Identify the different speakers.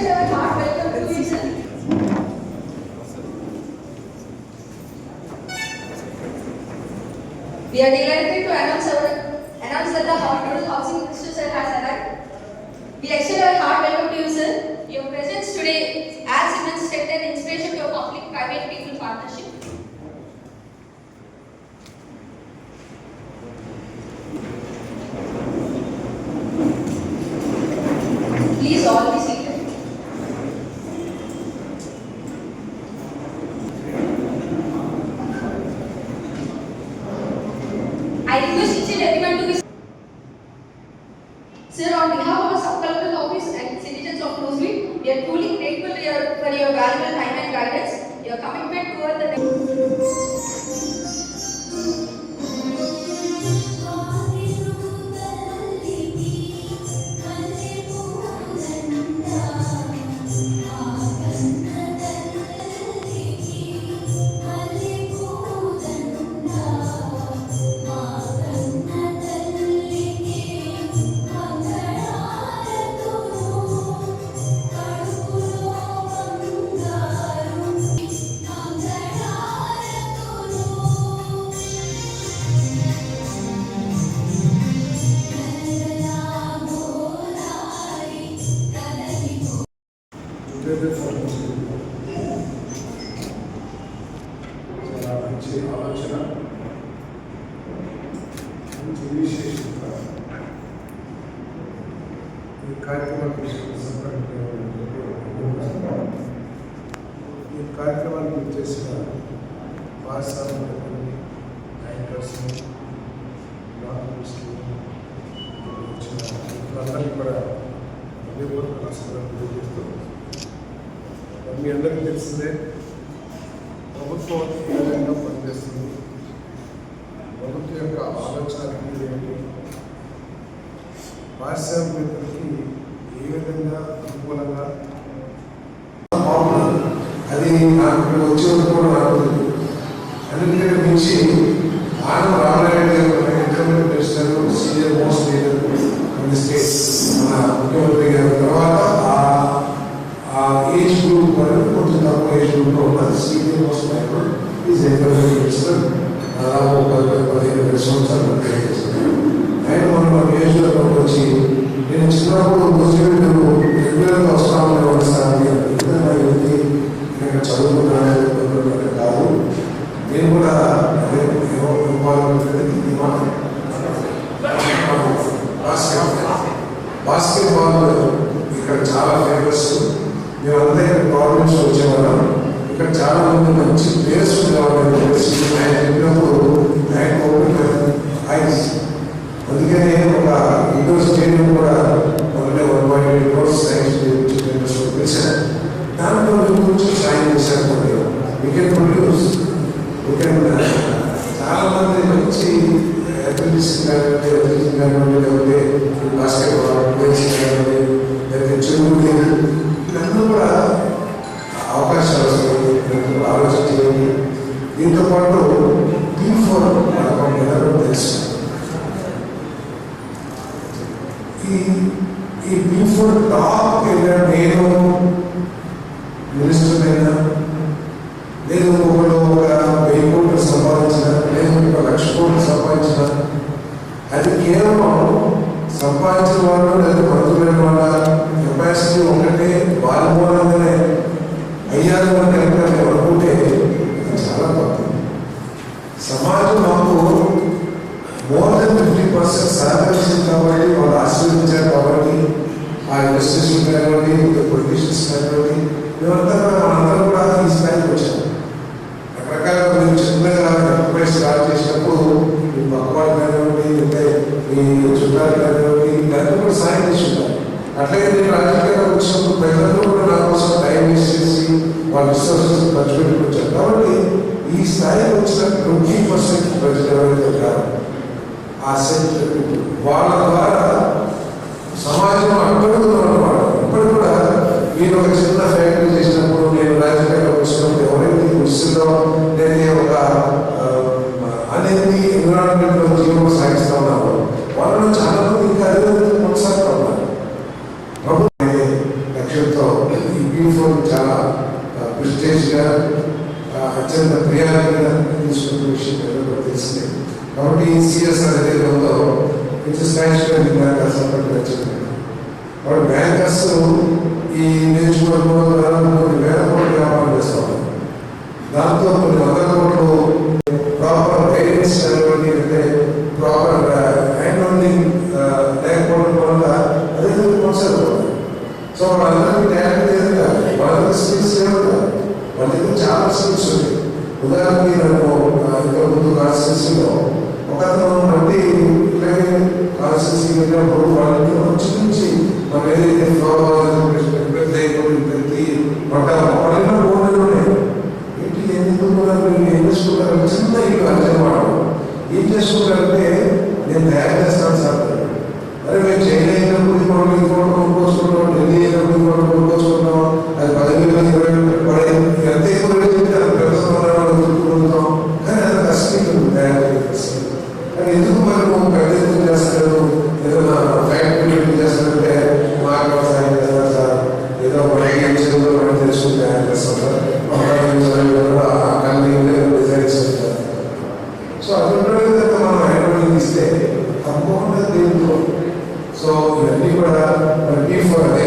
Speaker 1: We are delighted to announce, our, announce that the Honorable Housing Minister Sir has arrived. We extend our heart welcome to you, sir. Your presence today adds immense strength and inspiration to your public-private people partnership. Sir, on behalf of the sub-collector's office and citizens of Noseway, we are truly grateful for your valuable time and guidance, your commitment toward the.
Speaker 2: చేసే ఆలోచన. మంచి ఈ కార్యక్రమానికి ఈ చేసిన పాఠశాలను యాంకర్స్ని డాక్టర్స్ని వచ్చిన కూడా హృదయపూర్వక నమస్కారం తెలియజేస్తూ మీ అందరికీ తెలిసిందే ప్రభుత్వం పనిచేస్తుంది. ప్రభుత్వం యొక్క ఆలోచన ఏంటి? పారిశ్రామికతకి ఏ విధంగా అనుకూలంగా? అది నాకు ఇక్కడ వచ్చే వరకు కూడా నాకు తెలియదు. మించి ఆనం రామనాయుడు గారు intermediate minister senior most leader in state మన ముఖ్యమంత్రి గారి. తర్వాత ఆ- ఆ ఏజ్ గ్రూప్ వరకు కొంచెం తక్కువ ఏజ్ గ్రూప్లో ఉన్నది. Senior most leader. Is intermediate minister దాదాపు పది పదిహేను సంవత్సరాలు పనిచేశారు. ఆయన మన నియోజకవర్గంలోకి వచ్చి నేను చిన్నప్పుడు ముస్లింలు రెగ్యులర్గా వస్తా ఉండేవాడు సార్ అని విధంగా యువతి నేను చదువుకున్నాను కాదు నేను కూడా అదే ఏమో ఇవ్వాలనుకుంటుంది ఇక్కడ చాలా ఫేమస్ మేమంతా ప్రాబ్లమ్స్ వచ్చేవాళ్ళం ఇంకా చాలా మంది మంచి ప్లేయర్స్ ఉండేవాళ్ళని ఆయన చెప్పినప్పుడు ఆయన ఓపెన్ ఐస్ అందుకనే ఒక ఇండోర్ స్టేడియం కూడా మొదలై one point eight crores science పిలిచారు దాంట్లో గురించి సాయం చేశారు కొన్ని. We can produce we can చాలా మంది మంచి అథ్లెటిక్స్ కానివ్వండి అథ్లెటిక్స్ కానివ్వండి దీంతో పాటు టీ ఫోర్ పథకం తెలుసు. ఈ ఈ టీ ఫోర్ టాప్ వెళ్ళాను నేను మినిస్టర్ అయినా లేదు ఒకళ్ళు ఒక వెయ్యి కోట్లు సంపాదించిన లేదు ఒక లక్ష కోట్లు సంపాదించిన అది కేవలం సంపాదించిన వాళ్ళు లేదా మంత్రులైన వాళ్ళు అట్లాగే నేను రాజకీయాల్లో వచ్చినప్పుడు ప్రజలందరూ కూడా నా కోసం టైం వేస్ట్ చేసి వాళ్ళ రిసోర్సెస్ ఖర్చు పెట్టుకుని వచ్చారు కాబట్టి ఈ స్థాయికి వచ్చిన ట్వంటీ పర్సెంట్ ప్రజలు ఎవరైతే ఉంటారో ఆ శక్తి వాళ్ళ ద్వారా సిఎస్ అనేది ఉందో ఇట్స్ స్టాచ్యురీ బ్యాంకర్స్ అన్నట్టు వచ్చింది కాబట్టి బ్యాంకర్స్ ఈ నేర్చుకోవడం ద్వారా కొన్ని వేల కోట్ల వ్యాపారం చేస్తారు దాంతో కొన్ని వందల కోట్లు ప్రాపర్ గైడెన్స్ అనేటువంటి అంటే ప్రాపర్ హ్యాండ్ హోల్డింగ్ లేకపోవడం వల్ల అదే కొనసాగుతుంది సో వాళ్ళందరికీ న్యాయం లేదు కాదు వాళ్ళకి స్కిల్స్ లేవు కాదు వాళ్ళ దగ్గర చాలా స్కిల్స్ ఉన్నాయి ఉదాహరణకి నన్ను ఇంతకు ముందు కాన్స్టిట్యూన్సీలో ఒకతను మళ్ళీ వచ్చి నుంచి మనం ఏదైతే ప్రతి పంట ఏంటి ఎందుకున్నారు ఏం చేసుకుంటారు చిన్న ఇల్లు అంచనమాట ఏం చేసుకుంటారంటే నేను తయారు చేస్తాను సార్. మరి మేము చేయలేనప్పుడు ఇంకోటి ఇంకోటి కొనుక్కోసుకుంటాం ఢిల్లీ అయినప్పుడు ఇంకోటి కొనుక్కోసుకుంటాం అది పదివేలు ఇరవై పడే మనకి మనం తెలుసుకుంటే తయారు ఆ కంపెనీ డిజైన్స్ చేస్తారు సో అటువంటి కనుక మనం హైడ్రోలింగ్ ఇస్తే తప్పకుండా దీంట్లో సో ఇవన్నీ కూడా బీ ఫోర్ డే